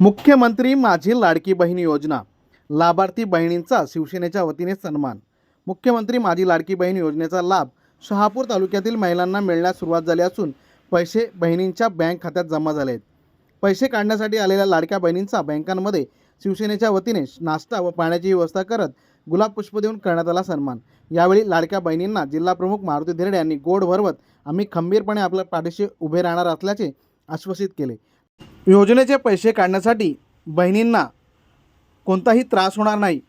मुख्यमंत्री माझी लाडकी बहीण योजना. लाभार्थी बहिणींचा शिवसेनेच्या वतीने सन्मान. मुख्यमंत्री माझी लाडकी बहीण योजनेचा लाभ शहापूर तालुक्यातील महिलांना मिळण्यास सुरुवात झाली असून पैसे बहिणींच्या बँक खात्यात जमा झाले आहेत पैसे काढण्यासाठी आलेल्या लाडक्या बहिणींचा बँकांमध्ये शिवसेनेच्या वतीने नाश्ता व पाण्याची व्यवस्था करत गुलाब पुष्प देऊन करण्यात आला सन्मान. यावेळी लाडक्या बहिणींना जिल्हाप्रमुख मारुती धिरडे यांनी गोड भरवत आम्ही खंबीरपणे आपल्या पाठीशी उभे राहणार असल्याचे आश्वासित केले. योजनेचे पैसे काढण्यासाठी बहिणींना कोणताही त्रास होणार नाही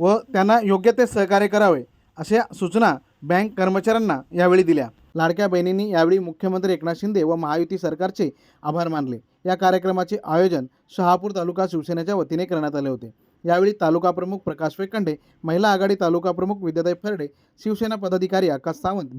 व त्यांना योग्य ते सहकार्य करावे अशा सूचना बँक कर्मचाऱ्यांना यावेळी दिल्या. लाडक्या बहिणींनी यावेळी मुख्यमंत्री एकनाथ शिंदे व महायुती सरकारचे आभार मानले. या कार्यक्रमाचे आयोजन शहापूर तालुका शिवसेनेच्या वतीने करण्यात आले होते. यावेळी तालुका प्रमुख प्रकाश वेकंडे महिला आघाडी तालुका प्रमुख विद्याताई फरडे शिवसेना पदाधिकारी आकाश सावंत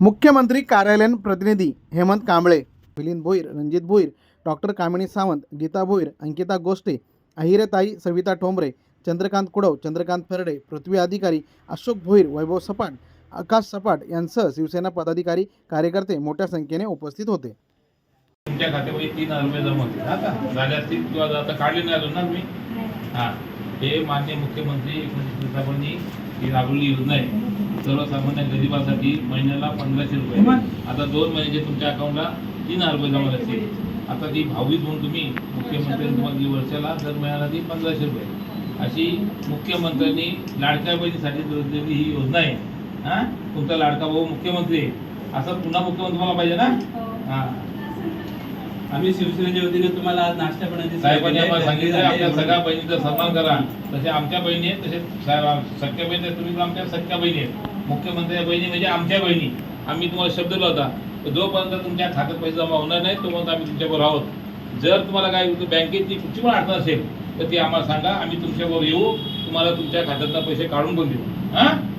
मुख्यमंत्री कार्यालयीन प्रतिनिधी हेमंत कांबळे मिलिंद भोईर रणजित भोईर डॉक्टर कामिनी सावंत गीता भोईर अंकिता गोष्टे अहिरेताई सविता ठोंबरे चंद्रकांत कुडव चंद्रकांत फरडे पृथ्वी अधिकारी अशोक भोईर वैभव सपाट आकाश सपाट यांसह शिवसेना पदाधिकारी कार्यकर्ते मोठ्या संख्येने उपस्थित होते. तुमच्या खात्यामध्ये तीन हजार रुपये जमा होते. हा का? झाले असतील किंवा आता काढले नाही अजून ना तुम्ही? हां. हे मान्य मुख्यमंत्री एकनाथ शिंदे साहेबांनी ही राबवलेली योजना आहे. सर्वसामान्य गरिबासाठी महिन्याला पंधराशे रुपये. आता दोन महिन्याचे तुमच्या अकाउंटला तीन हजार रुपये जमा असतील आता ती भाववीज म्हणून तुम्ही मुख्यमंत्र्यांनी तुम्हाला दिली वर्षाला दर महिन्याला ती पंधराशे रुपये. अशी मुख्यमंत्र्यांनी लाडक्या बहिणीसाठी दिलेली ही योजना आहे. हां? तुमचा लाडका भाऊ मुख्यमंत्री आहे. असं पुन्हा मुख्यमंत्री मला पाहिजे ना? हां. आम्ही शिवसेनेच्या वतीने तुम्हाला आज नाश्ता पाण्याची साहेबांनी आम्हाला सांगितलं आहे. आपल्या सगळ्या बहिणीचा सन्मान करा. तसे आमच्या बहिणी आहेत तसे साहेब सख्या बहिणी तुम्ही पण आमच्या सख्या बहिणी आहेत. मुख्यमंत्र्या बहिणी म्हणजे आमच्या बहिणी. आम्ही तुम्हाला शब्द तर जोपर्यंत तुमच्या खात्यात पैसे जमा होणार नाही तोपर्यंत आम्ही तुमच्याबरोबर आहोत. जर तुम्हाला काय बँकेची कुठची पण अडचण असेल तर ती आम्हाला सांगा. आम्ही तुमच्याबरोबर येऊ. तुम्हाला तुमच्या खात्यातला पैसे काढून पण देऊ. हां?